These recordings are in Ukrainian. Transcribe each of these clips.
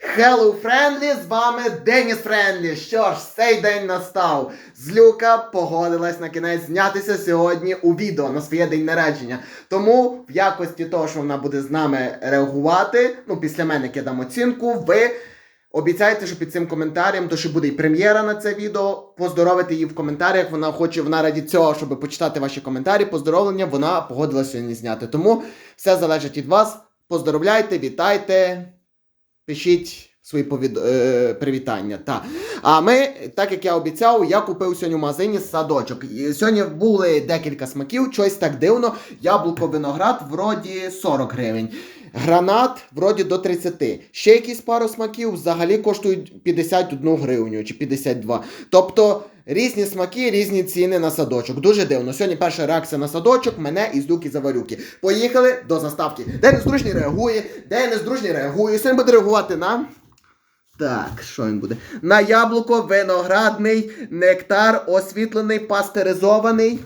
Hello Friendly, з вами Деніс Френдлі. Що ж, цей день настав. Злюка погодилась на кінець знятися сьогодні у відео на своє день народження. Тому в якості того, що вона буде з нами реагувати, ну після мене як я дам оцінку, ви. Обіцяйте, що під цим коментарем, то що буде і прем'єра на це відео. Поздоровити її в коментарях. Вона хоче, вона раді цього, щоб почитати ваші коментарі. Поздоровлення вона погодилася сьогодні зняти. Тому все залежить від вас. Поздоровляйте, вітайте, пишіть свої повід... е, привітання. Та. А ми, так як я обіцяв, я купив сьогодні в магазині садочок. І сьогодні були декілька смаків, щось так дивно. Яблуко виноград вроді 40 гривень. Гранат вроді до 30. Ще якісь пару смаків взагалі коштують 51 гривню чи 52. Тобто різні смаки, різні ціни на садочок. Дуже дивно. Сьогодні перша реакція на садочок, мене і Здуки Заварюки. Поїхали до заставки. Де нездружній реагує, де нездружній реагує. Сьогодні буде реагувати на. Так, що він буде? На яблуко, виноградний, нектар, освітлений, пастеризований.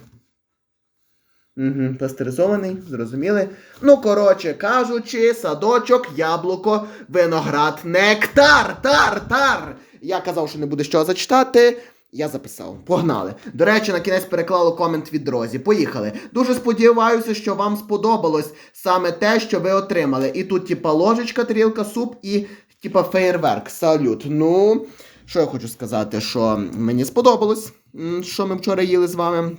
Угу, пастеризований, зрозуміли. Ну, коротше кажучи, садочок, яблуко, виноград, нектар, тар, тар. Я казав, що не буде що зачитати. Я записав. Погнали. До речі, на кінець переклали комент від Розі. Поїхали. Дуже сподіваюся, що вам сподобалось саме те, що ви отримали. І тут, типа, ложечка, тарілка, суп і, типа, феєрверк. Салют. Ну, що я хочу сказати, що мені сподобалось, що ми вчора їли з вами.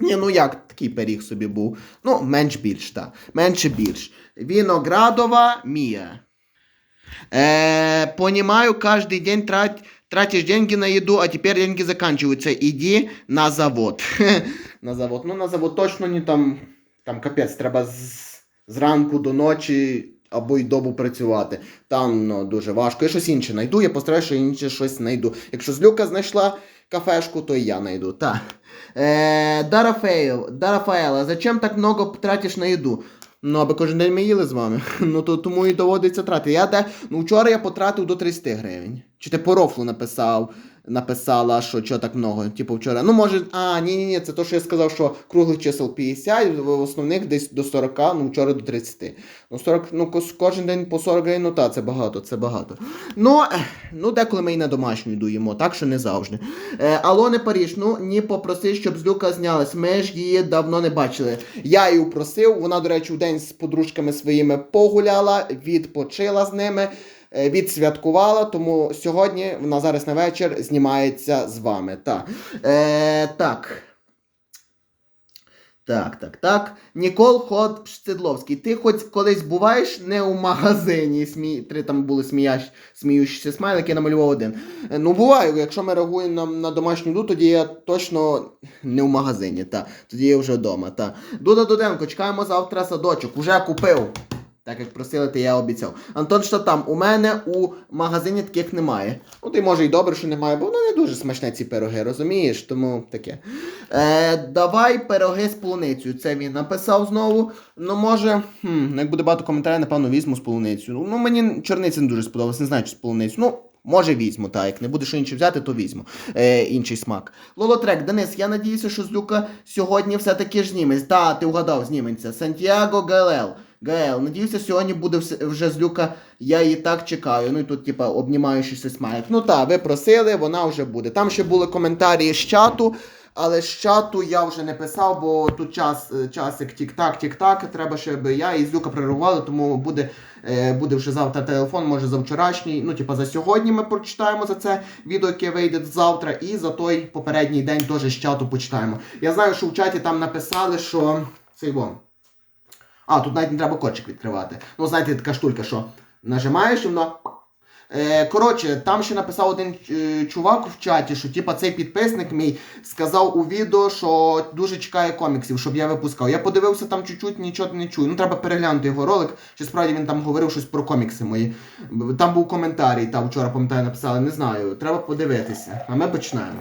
Ні, ну як такий пиріг собі був. Ну, менш більш, так. Менше більш. Виноградова Мія. Э, понимаю, каждый день трать, тратишь деньги на еду, а теперь деньги заканчиваются. Иди на завод. на завод. Ну, на завод точно не там, там капець, треба з, зранку до ночі або й добу працювати. Там ну, дуже важко. Я щось інше знайду, я постараюся, що інше щось знайду. Якщо Злюка знайшла кафешку, то і я знайду. Так. Е, Дарафейл, Дарафаела, зачем так много тратиш на їду? Ну, аби кожен день ми їли з вами. Ну то тому і доводиться тратити. Я де, ну вчора я потратив до 30 гривень. Чи ти по рофлу написав, написала, що що так много? Типу вчора. Ну, може, а, ні, ні, ні, це то, що я сказав, що круглих чисел 50, в основних десь до 40, ну вчора до 30. Ну, 40, ну кожен день по 40 гривень, ну та, це багато, це багато. Ну, ну деколи ми і на домашню йду їмо, так що не завжди. Е, Алоне Паріж, ну ні, попроси, щоб з Люка знялась. Ми ж її давно не бачили. Я її просив, вона, до речі, в день з подружками своїми погуляла, відпочила з ними. Е, Відсвяткувала, тому сьогодні вона зараз на вечір знімається з вами. Так. Е, так. Так, так, так. Нікол Ход Пшцидловський. Ти хоч колись буваєш не у магазині. Смі... Три там були сміящ... сміючіся смайлики, я намалював один. Е, Ну, буваю, якщо ми реагуємо на, на домашню їду, тоді я точно не в магазині, та. Тоді я вже вдома. Та. Дуда Дуденко, чекаємо завтра садочок. Уже купив. Так як просили, то я обіцяв. Антон, що там? У мене у магазині таких немає. Ну, ти може і добре, що немає, бо воно не дуже смачне ці пироги, розумієш? Тому таке. Е, давай пироги з полуницею. Це він написав знову. Ну, може, хм, ну, як буде багато коментарів, напевно, візьму з полуницею. Ну, мені чорниця не дуже сподобалась, не знаю, чи з полуницею. Ну, може візьму, так. Як не буде що інше взяти, то візьму. Е, інший смак. Лолотрек, Денис, я надіюся, що Злюка сьогодні все-таки ж зніметься. Та, ти вгадав, зніметься. Сантьяго Галел. Гаел, надіюся, сьогодні буде вже злюка, я її так чекаю. Ну і тут, типа, обнімаючися смайлик. Ну так, ви просили, вона вже буде. Там ще були коментарі з чату, але з чату я вже не писав, бо тут час, е, часик тік-так, тік-так. Треба, щоб я і злюка прервали, тому буде, е, буде вже завтра телефон, може за вчорашній. Ну, типа, за сьогодні ми прочитаємо за це відео, яке вийде завтра, і за той попередній день теж з чату почитаємо. Я знаю, що в чаті там написали, що цей вон. А, тут навіть не треба кодчик відкривати. Ну, знаєте, така штука, що нажимаєш і воно. Е, коротше, там ще написав один е, чувак в чаті, що типа цей підписник мій сказав у відео, що дуже чекає коміксів, щоб я випускав. Я подивився там чуть-чуть, нічого не чую. Ну, треба переглянути його ролик, чи справді він там говорив щось про комікси мої. Там був коментарій, там вчора пам'ятаю, написали, не знаю. Треба подивитися. А ми починаємо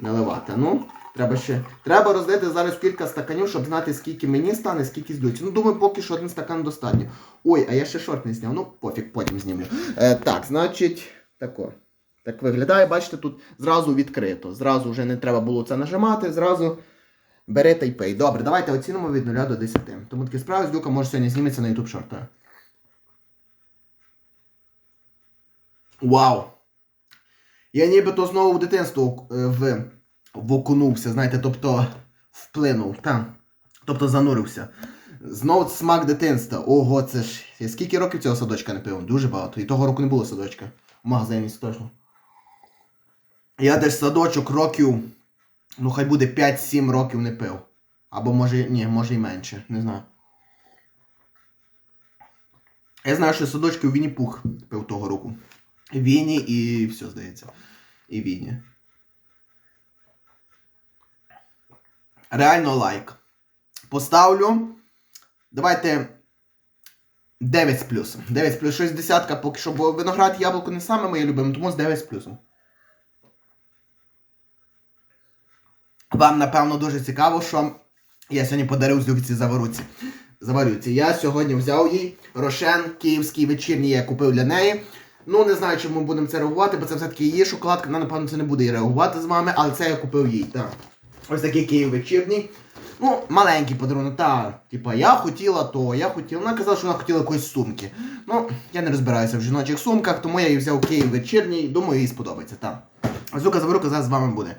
наливати. Ну, треба ще. Треба розлити зараз кілька стаканів, щоб знати, скільки мені стане, скільки здується. Ну, думаю, поки що один стакан достатньо. Ой, а я ще шорт не зняв. Ну, пофіг, потім знімлю. Е, так, значить, тако. Так виглядає, бачите, тут зразу відкрито. Зразу вже не треба було це нажимати, зразу бери та й пий. Добре, давайте оцінимо від 0 до 10. Тому такі справи з Люка може сьогодні зніметься на YouTube шорт. Вау! Я нібито знову в дитинство е, в, вокунувся, знаєте, тобто вплинув, та, тобто занурився. Знову смак дитинства. Ого, це ж. Я скільки років цього садочка не пив? Дуже багато. І того року не було садочка. В магазині точно. Я десь садочок років, ну хай буде 5-7 років не пив. Або може, ні, може і менше, не знаю. Я знаю, що садочки у Вінні Пух пив того року. Вінні і все, здається. І Вінні. Реально лайк. Поставлю. Давайте 9 з плюсом. 9 з плюс 6 десятка поки що, бо виноград яблуко не саме моє любиме, тому з 9 з плюсом. Вам, напевно, дуже цікаво, що я сьогодні подарив Зюкці заваруці. Заварюці. Я сьогодні взяв їй рошен київський вечірній, я купив для неї. Ну, не знаю, чи ми будемо це реагувати, бо це все-таки її шоколадка, вона, напевно, це не буде реагувати з вами, але це я купив їй. Так. Ось такий Київ вечірній. Ну, маленький подарунок, та, типа, я хотіла то, я хотіла. Вона казала, що вона хотіла якоїсь сумки. Ну, я не розбираюся в жіночих сумках, тому я її взяв Київ вечірній, думаю, їй сподобається. Та. Зука Заварука зараз з вами буде.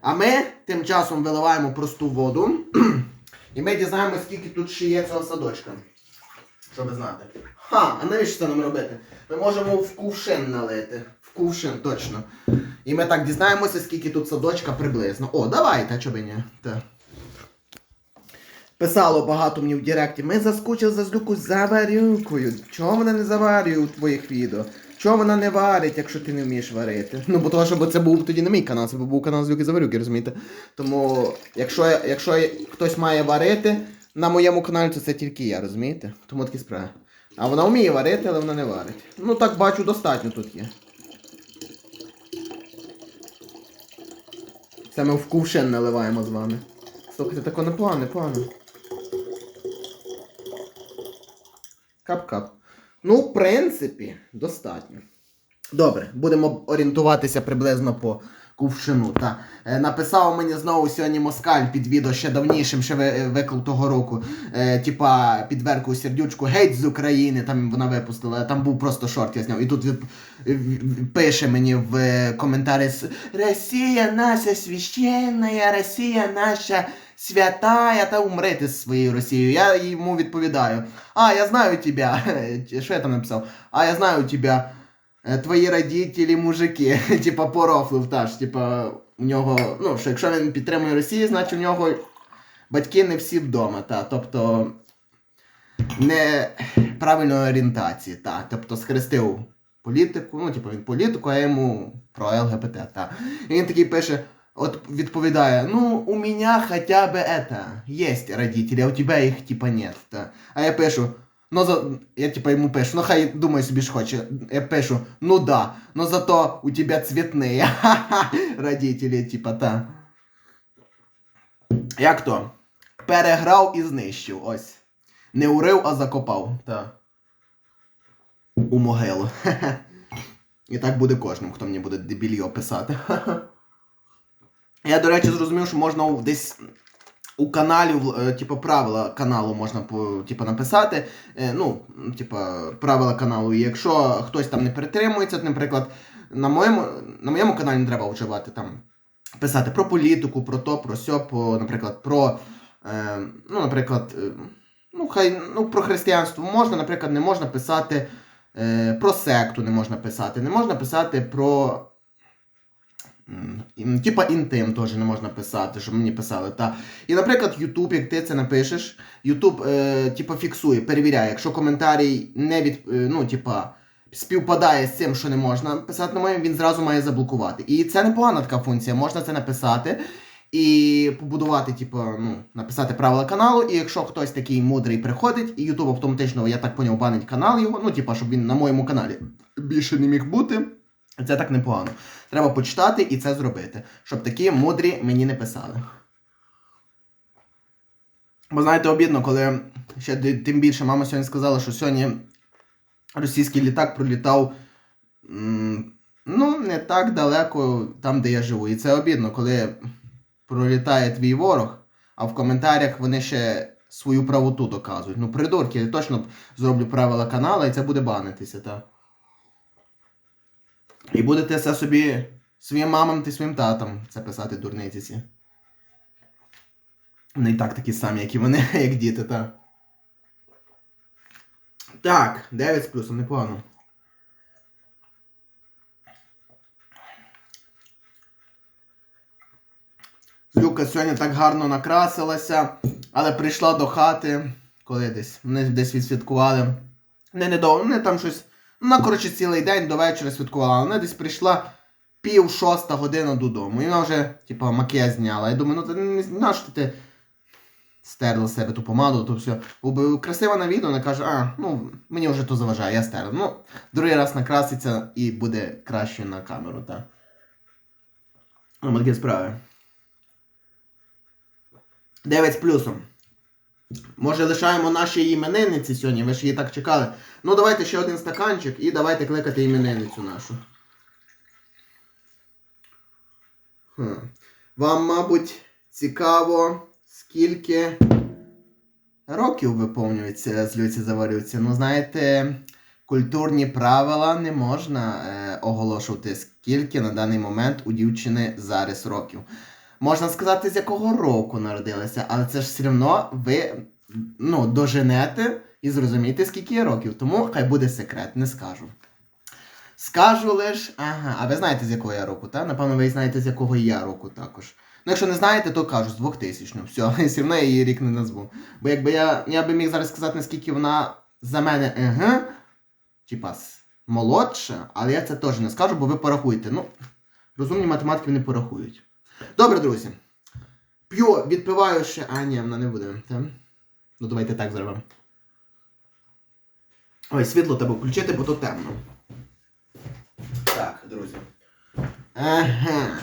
А ми тим часом виливаємо просту воду. І ми дізнаємося, скільки тут ще є цього садочка. Щоб знати. Ха, а навіщо це нам робити? Ми можемо в кувшин налити. В кувшин, точно. І ми так дізнаємося, скільки тут садочка приблизно. О, давайте, чоби ні. Так. Писало багато мені в Директі. Ми заскучили за злюку заварюкою. Чого вона не заварює у твоїх відео? Чого вона не варить, якщо ти не вмієш варити? Ну, бо того, щоб це був тоді не мій канал, це був канал Злюки Заварюки, розумієте? Тому, якщо, якщо хтось має варити на моєму каналі, то це тільки я, розумієте? Тому такі справи. А вона вміє варити, але вона не варить. Ну так бачу, достатньо тут є. Це ми в кувшин наливаємо з вами. Слухайте, тако непогано, непогано. Кап-кап. Ну, в принципі, достатньо. Добре, будемо орієнтуватися приблизно по кувшину. Та. Е, написав мені знову сьогодні Москаль під відео ще давнішим, ще ви- виклав того року. Е, типа підверку сердючку геть з України, там вона випустила, там був просто шорт, я зняв. І тут пише мені в е, коментарі Росія наша священна, Росія наша святая, та умри ти з своєю Росією. Я йому відповідаю. А, я знаю тебя. Що я там написав? А, я знаю тебя. Е, Твої родителі мужики. Типа порофлив теж. Типа, у нього, ну, що якщо він підтримує Росію, значить у нього батьки не всі вдома. Та. Тобто не правильної орієнтації. Та. Тобто схрестив політику, ну, типу, він політику, а йому про ЛГБТ. Та. І він такий пише. От відповідає, ну, у меня хотя бы это, есть родители, а у тебя их типа нет. Та. А я пишу, ну за. Я типа йому пишу, ну хай думає собі ж хоче. Я пишу, ну да, но зато у тебя цветные. Родителі, типа, та. Як то? Переграв і знищив, ось. Не урив, а закопав. Та. У могилу. І так буде кожним, хто мені буде дебільйо писати. Я, до речі, зрозумів, що можна десь у каналі, в- е, типу, правила каналу можна типу, написати. Е, Ну, типу, правила каналу. І якщо хтось там не притримується, наприклад, на моєму, на моєму каналі не треба вживати там. Писати про політику, про то, про сьо, по, наприклад, про. Е, ну, наприклад, ну, хай, ну, про християнство можна, наприклад, не можна писати про секту, не можна писати, не можна писати про. Типа інтим теж не можна писати, щоб мені писали. Та. І, наприклад, YouTube, як ти це напишеш, YouTube е, фіксує, перевіряє, якщо коментарій не від, е, ну, типа, співпадає з цим, що не можна писати на моєму, він зразу має заблокувати. І це непогана така функція, можна це написати і побудувати, типу, ну, написати правила каналу. І якщо хтось такий мудрий приходить, і YouTube автоматично, я так поняв, банить канал його, ну, типа, щоб він на моєму каналі більше не міг бути. Це так непогано. Треба почитати і це зробити, щоб такі мудрі мені не писали. Бо знаєте, обідно, коли ще тим більше мама сьогодні сказала, що сьогодні російський літак пролітав ну, не так далеко там, де я живу. І це обідно, коли пролітає твій ворог, а в коментарях вони ще свою правоту доказують. Ну, придурки, я точно зроблю правила каналу і це буде банитися, так. І будете це собі своїм мамам та своїм татам це писати дурниці ці. Вони і так такі самі, як і вони, як діти, так. Так, 9 з плюсом, непогано. Злюка сьогодні так гарно накрасилася, але прийшла до хати, коли десь. Вони десь відсвяткували. Не недовго, вони там щось. Вона, коротше, цілий день до вечора святкувала. Вона десь прийшла пів шоста година додому. І вона вже, типу, макіяж зняла. Я думаю, ну ти не знаєш, ти стерла себе ту помаду, то все. Красива на відео, вона каже, а, ну, мені вже то заважає, я стерла. Ну, другий раз накраситься і буде краще на камеру, так. Ну, такі справи. 9 з плюсом. Може лишаємо наші іменинниці сьогодні, ви ж її так чекали. Ну давайте ще один стаканчик і давайте кликати іменинницю нашу. Хм. Вам, мабуть, цікаво, скільки років виповнюється з Люці Заварюці. Ну, знаєте, культурні правила не можна е, оголошувати, скільки на даний момент у дівчини зараз років. Можна сказати, з якого року народилася, але це ж все одно ви ну, доженете і зрозумієте, скільки є років. Тому хай буде секрет, не скажу. Скажу лиш, ага, а ви знаєте, з якого я року, так? Напевно, ви знаєте, з якого я року також. Ну, якщо не знаєте, то кажу, з 2000 Все, все одно я її рік не назву. Бо якби я я би міг зараз сказати, наскільки вона за мене еге, типа молодша, але я це теж не скажу, бо ви порахуєте. Ну, розумні математики не порахують. Добре, друзі. П'ю, відпиваю ще. А, ні, вона не буде. Ну, давайте так зробимо. Ой, світло треба включити, бо то темно. Так, друзі. Ага.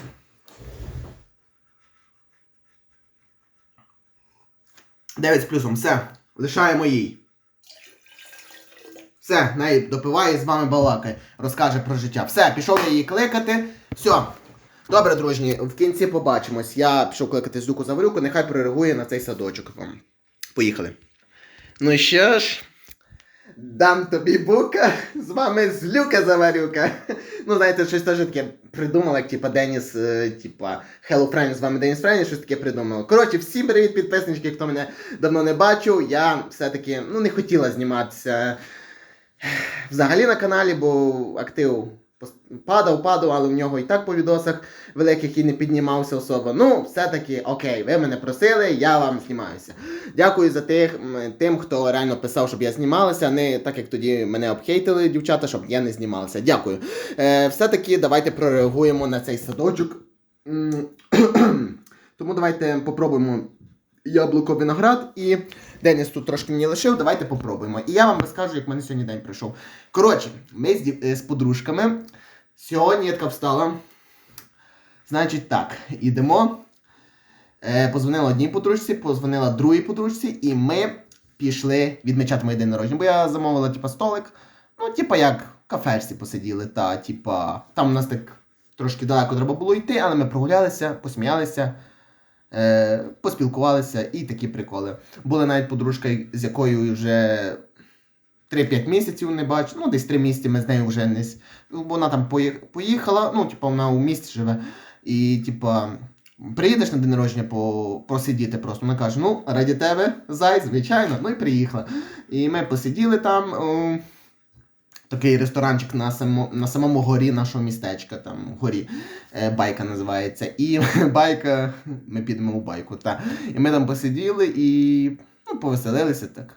Дев'ять з плюсом. Все. Лишаємо їй. Все, неї допиває з вами балакає. Розкаже про життя. Все, пішов я її кликати. Все. Добре, дружні, в кінці побачимось. Я пішов кликати Зюку Заварюку, нехай прореагує на цей садочок вам. Поїхали. Ну що ж, дам тобі бука, з вами Злюка Заварюка. Ну, знаєте, щось теж таке придумав, як типа Деніс, е, типа Hello Friends, з вами Деніс Френі, щось таке придумав. Коротше, всім привіт, підписнички, хто мене давно не бачив. Я все-таки ну, не хотіла зніматися взагалі на каналі, бо актив Падав, падав, але в нього і так по відосах великих і не піднімався особа. Ну, все-таки окей, ви мене просили, я вам знімаюся. Дякую за тих, тим, хто реально писав, щоб я знімалася. Не так як тоді мене обхейтили дівчата, щоб я не знімалася. Дякую. Е, Все-таки давайте прореагуємо на цей садочок. Тому давайте попробуємо яблуко виноград і Деніс тут трошки мені лишив, давайте попробуємо. І я вам розкажу, як в мене сьогодні день пройшов. Коротше, ми з, е, з подружками. Сьогодні встала. Значить так, ідемо. Е, Позвонила одній подружці, позвонила другій подружці, і ми пішли відмічати моє день народження. Бо я замовила, типа, столик. Ну, типа, як в кафешці посиділи, та, типа, там у нас так трошки далеко треба було йти, але ми прогулялися, посміялися е, поспілкувалися і такі приколи. Була навіть подружка, з якою вже 3-5 місяців не бачу, ну десь 3 місяці ми з нею вже не. Вона там поїхала, ну, типу, вона у місті живе. І, типа, приїдеш на день народження по... посидіти просто. Вона каже, ну, раді тебе, зай, звичайно, ну і приїхала. І ми посиділи там. О такий ресторанчик на само, на самому горі нашого містечка, там горі е, байка називається. І байка, ми підемо у байку. Та. І ми там посиділи і ну, повеселилися так,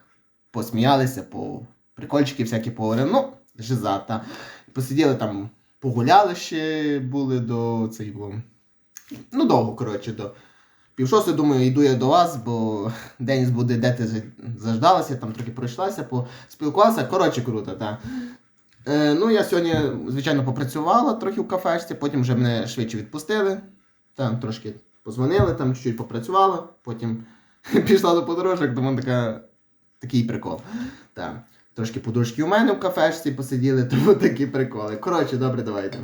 посміялися, по прикольчики всякі поговорили. Ну, жиза, та. Посиділи там, погуляли ще були до цей, ну довго, коротше, до. Півшостої, думаю, йду я до вас, бо Деніс буде, де ти заждалася, там трохи пройшлася, поспілкувалася. Коротше, круто, так. Е, Ну, я сьогодні, звичайно, попрацювала трохи в кафешці, потім вже мене швидше відпустили. Там трошки позвонили, там чуть-чуть попрацювала, потім пішла до подружок, тому така, такий прикол. Так. Трошки подружки у мене в кафешці посиділи, тому такі приколи. Коротше, добре, давайте.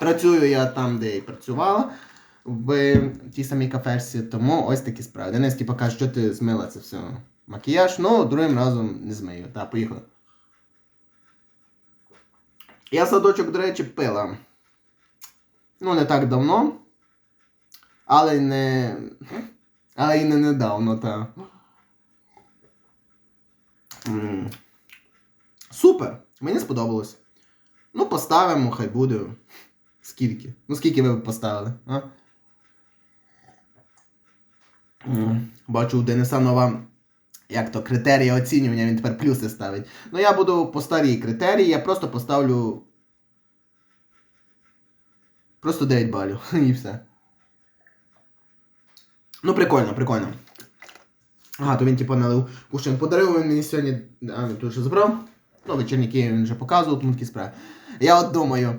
Працюю я там, де і працювала, в тій самій кафешці, тому ось такі справи. Денис типу, каже, що ти змила це все. Макіяж, ну другим разом не змию. Так, поїхали. Я садочок, до речі, пила. Ну, не так давно. Але не. Але й не недавно, так. М. Супер! Мені сподобалось. Ну, поставимо, хай буде. Скільки? Ну, скільки ви б поставили? А? Бачу, у Дениса нова. Як то критерії оцінювання, він тепер плюси ставить. Ну, я буду по старій критерії, я просто поставлю. Просто 9 балів. І все. Ну, прикольно, прикольно. Ага, то він типу налив кушин подарив він мені сьогодні. А, він тут вже забрав. Ну, вечірній Київ він вже показував, тому такі справи. Я от думаю,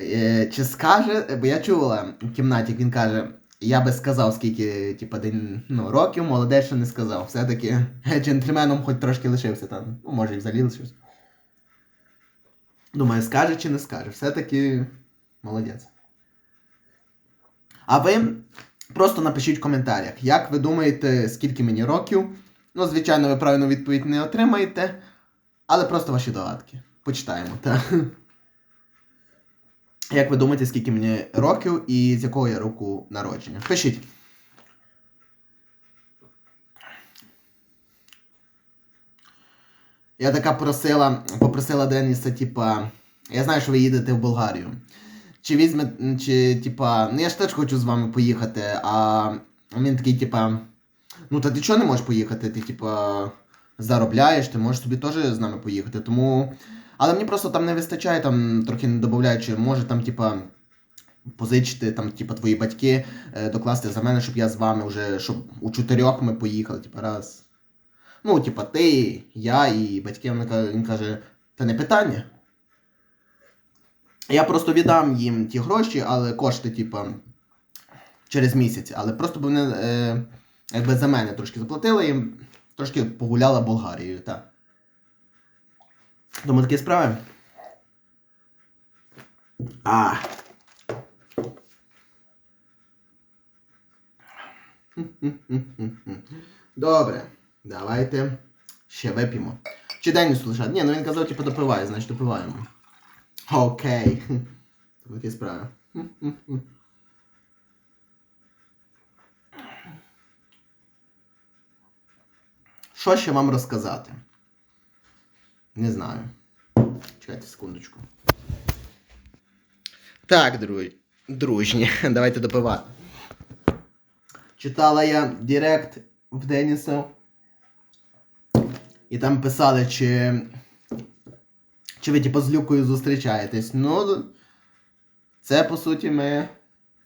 е, чи скаже, бо я чула в кімнаті, як він каже, я би сказав, скільки, типу, день ну, років, молодець, що не сказав. Все-таки джентльменом хоч трошки лишився там. Ну, може, і взагалі лишився. Думаю, скаже чи не скаже. Все-таки молодець. А ви просто напишіть в коментарях, як ви думаєте, скільки мені років. Ну, звичайно, ви правильну відповідь не отримаєте, але просто ваші догадки. Почитаємо, так. Як ви думаєте, скільки мені років і з якого я року народження? Пишіть. Я така просила, попросила Деніса, типа, я знаю, що ви їдете в Болгарію. Чи візьме, чи, типа, ну я ж теж хочу з вами поїхати, а він такий, типа, ну та ти чого не можеш поїхати? Ти, типа, заробляєш, ти можеш собі теж з нами поїхати. Тому. Але мені просто там не вистачає, там трохи не додаючи, може там, типа, позичити, там, типа, твої батьки е, докласти за мене, щоб я з вами вже, щоб у чотирьох ми поїхали, типа, раз. Ну, типа, ти, я і батьки, він каже, це не питання. Я просто віддам їм ті гроші, але кошти, типа, через місяць. Але просто б вони е, якби за мене трошки заплатили і трошки погуляла Болгарією, так. Тому такі справи. А. Добре. Давайте ще вип'ємо. Чи Деніс лишати? Ні, ну він казав, типу, допиває, значить допиваємо. Окей. Такі справи. Що ще вам розказати? Не знаю. Чекайте секундочку. Так, друзі. Дружні, давайте допивати. Читала я Директ в Деніса. І там писали, чи. Чи ви типу з Люкою зустрічаєтесь. Ну. Це по суті ми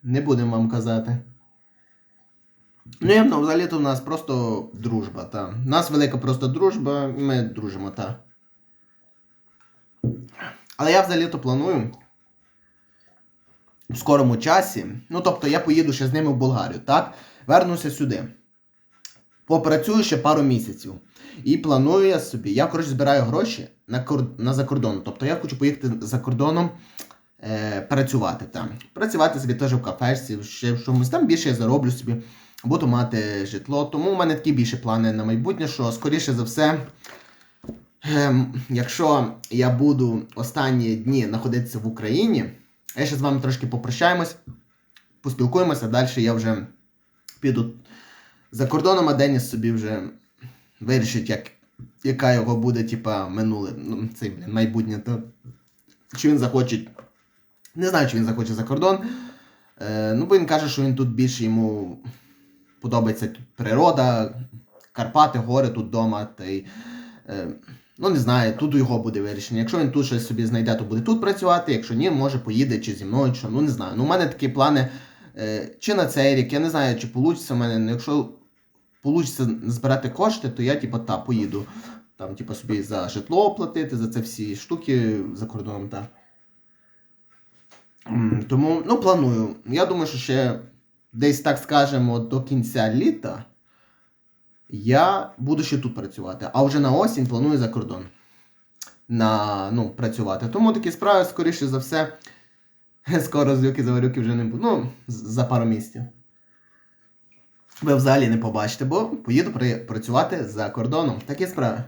не будемо вам казати. Ну, я ну, взагалі-то в нас просто дружба, та. У нас велика просто дружба, ми дружимо, та. Але я взагалі-то планую в скорому часі. Ну, тобто я поїду ще з ними в Болгарію, так? Вернуся сюди. Попрацюю ще пару місяців. І планую я собі. Я, коротше, збираю гроші на на закордон. Тобто я хочу поїхати за кордоном е... працювати там. Працювати собі теж в кафешці, ще в чомусь там більше я зароблю собі. Буду мати житло. Тому в мене такі більше плани на майбутнє, що скоріше за все. Ем, якщо я буду останні дні знаходитися в Україні, я ще з вами трошки попрощаємось, поспілкуємося, далі я вже піду за кордоном, а Деніс собі вже вирішить, як, яка його буде, типа, минуле, ну, це, блін, майбутнє, то чи він захоче. Не знаю, чи він захоче за кордон. Е, ну, бо він каже, що він тут більше йому подобається природа, Карпати, гори тут вдома. Та й, е, ну, не знаю, тут у його буде вирішення. Якщо він тут щось собі знайде, то буде тут працювати. Якщо ні, може поїде чи зі мною, чи ну не знаю. Ну, у мене такі плани. Е, чи на цей рік, я не знаю, чи вийде в мене. Ну, якщо вийде збирати кошти, то я, типу, та, поїду. Там, типу, собі за житло платити, за це всі штуки за кордоном, так. Тому, ну, планую. Я думаю, що ще десь, так скажемо, до кінця літа я буду ще тут працювати. А вже на осінь планую за кордон на, ну, працювати. Тому такі справи, скоріше за все, скоро злюки заварюки вже не буду. Ну, за пару місяців ви взагалі не побачите, бо поїду при... працювати за кордоном. Такі справи.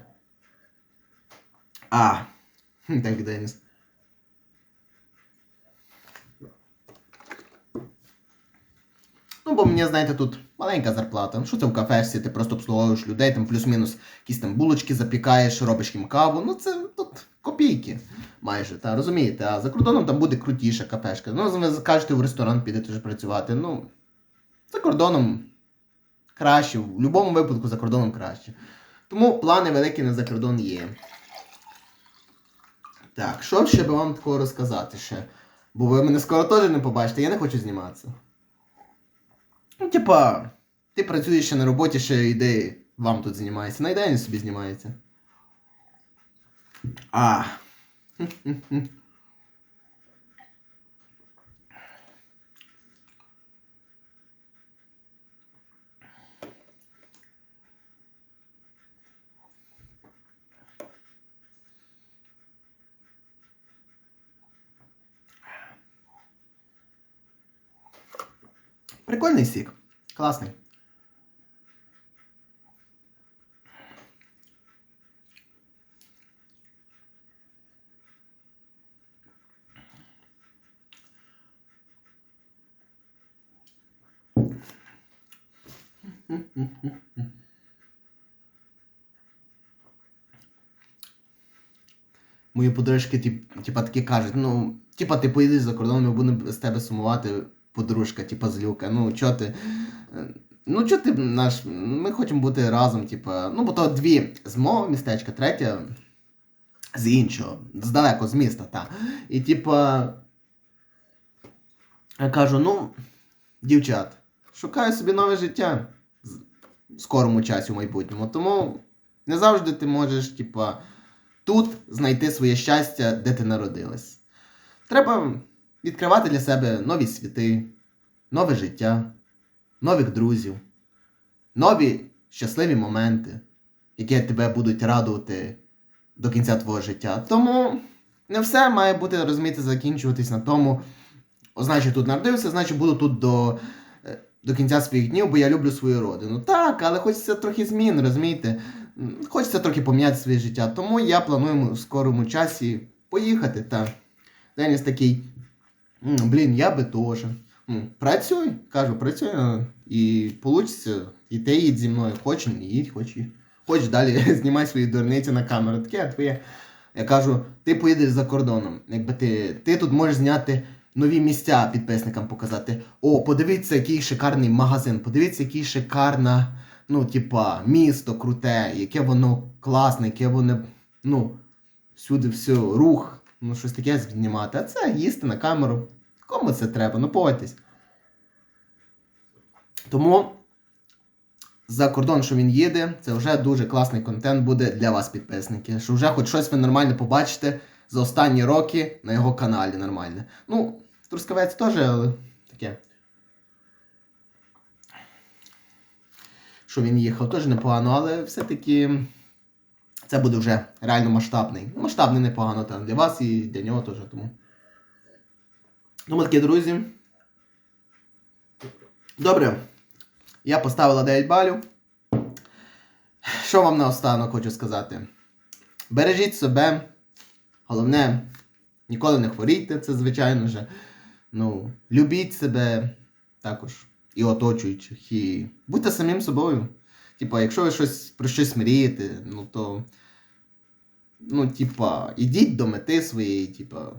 А, так, Деніс. Ну, бо мені, знаєте, тут маленька зарплата. Ну, що це в кафешці, ти просто обслуговуєш людей, там плюс-мінус якісь там булочки запікаєш, робиш їм каву. Ну, це тут копійки майже, та розумієте, а за кордоном там буде крутіша кафешка. Ну, ви кажете, в ресторан підете працювати. Ну, за кордоном краще, в будь-якому випадку за кордоном краще. Тому плани великі на закордон є. Так, що ще би вам такого розказати ще? Бо ви мене скоро теж не побачите, я не хочу зніматися. Ну, типа, ти працюєш ще на роботі, ще йди вам тут знімається. На ідеї собі знімається. А. Прикольний сік. Класний. Мої подружки, тип, типа, такі кажуть, ну, типа, ти поїдеш за кордон, ми будемо з тебе сумувати, подружка, типа, злюка. Ну, чо ти. Ну, чо ти наш. Ми хочемо бути разом, типа. Ну, бо то дві з мого містечка, третя з іншого, здалеко, з міста, та. І типа. Я кажу, ну, дівчат, шукаю собі нове життя в скорому часі в майбутньому. Тому не завжди ти можеш, типа, тут знайти своє щастя, де ти народилась. Треба відкривати для себе нові світи, нове життя, нових друзів, нові щасливі моменти, які тебе будуть радувати до кінця твого життя. Тому не все має бути, розумієте, закінчуватись на тому. Значить, тут народився, значить буду тут до, е, до кінця своїх днів, бо я люблю свою родину. Так, але хочеться трохи змін, розумієте? Хочеться трохи поміняти своє життя. Тому я планую в скорому часі поїхати. Та Деніс такий. «М, Блін, я би теж. «М, Працюй, кажу, працюй, е, і вийде, і ти їдь зі мною. Хоч не їдь, хоч і. Хоч далі знімай свої дурниці на камеру. Таке а твоє. Я кажу, ти поїдеш за кордоном. Якби ти, ти тут можеш зняти нові місця підписникам показати. О, подивіться, який шикарний магазин, подивіться, який шикарна, ну, типа, місто круте, яке воно класне, яке воно, ну, всюди все, рух, ну, щось таке знімати. А це їсти на камеру. Кому це треба? Ну, погодьтесь. Тому за кордон, що він їде, це вже дуже класний контент буде для вас, підписники. Що вже хоч щось ви нормально побачите за останні роки на його каналі нормальне. Ну, Трускавець теж, але таке. Що він їхав, теж непогано, але все-таки це буде вже реально масштабний. Масштабний непогано там для вас і для нього теж. Тому. Тому такі, друзі. Добре. Я поставила 9 балів. Що вам наостанок хочу сказати? Бережіть себе. Головне, ніколи не хворійте, це звичайно же. Ну, любіть себе також і оточуючих. І будьте самим собою. Типа, якщо ви щось про щось мрієте, ну то. Ну, типа, ідіть до мети своєї, типа.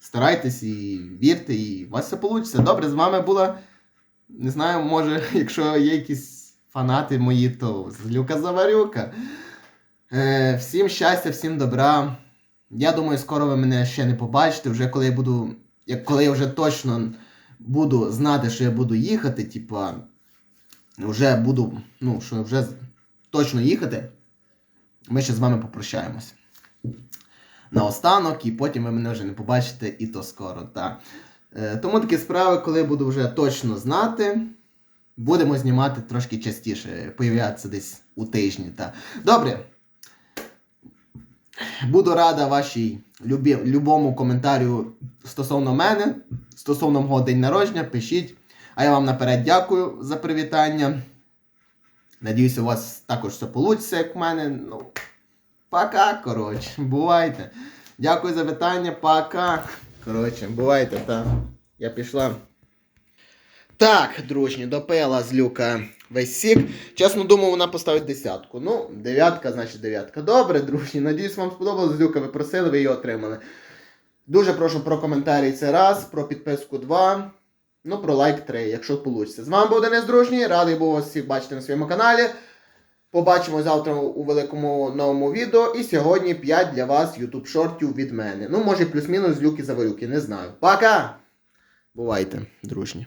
Старайтесь і вірте, і у вас все вийде. Добре, з вами була. Не знаю, може, якщо є якісь фанати мої, то злюка заварюка. Е, всім щастя, всім добра. Я думаю, скоро ви мене ще не побачите, вже коли я буду. Як коли я вже точно буду знати, що я буду їхати, типа. Вже буду, ну, що вже точно їхати. Ми ще з вами попрощаємось. Наостанок, і потім ви мене вже не побачите, і то скоро. Та. Е, тому такі справи, коли буду вже точно знати, будемо знімати трошки частіше, появлятися десь у тижні. Та. Добре. Буду рада вашій любі, любому коментарю стосовно мене, стосовно мого день народження, пишіть. А я вам наперед дякую за привітання. Надіюся, у вас також все вийде, як в мене. Ну, пока, коротше, бувайте. Дякую за питання, пока. Коротше, бувайте, та. Я пішла. Так, дружні, допила з люка весь сік. Чесно думав, вона поставить десятку. Ну, дев'ятка, значить дев'ятка. Добре, дружні. Надіюсь, вам сподобалось з люка. Ви просили, ви її отримали. Дуже прошу про коментарі це раз, про підписку два. Ну, про лайк 3, якщо вийде. З вами був Денис Дружній. Радий був вас всіх бачити на своєму каналі. Побачимо завтра у великому новому відео. І сьогодні 5 для вас YouTube шортів від мене. Ну, може, плюс-мінус з люки заварюки, не знаю. Пока! Бувайте, дружні.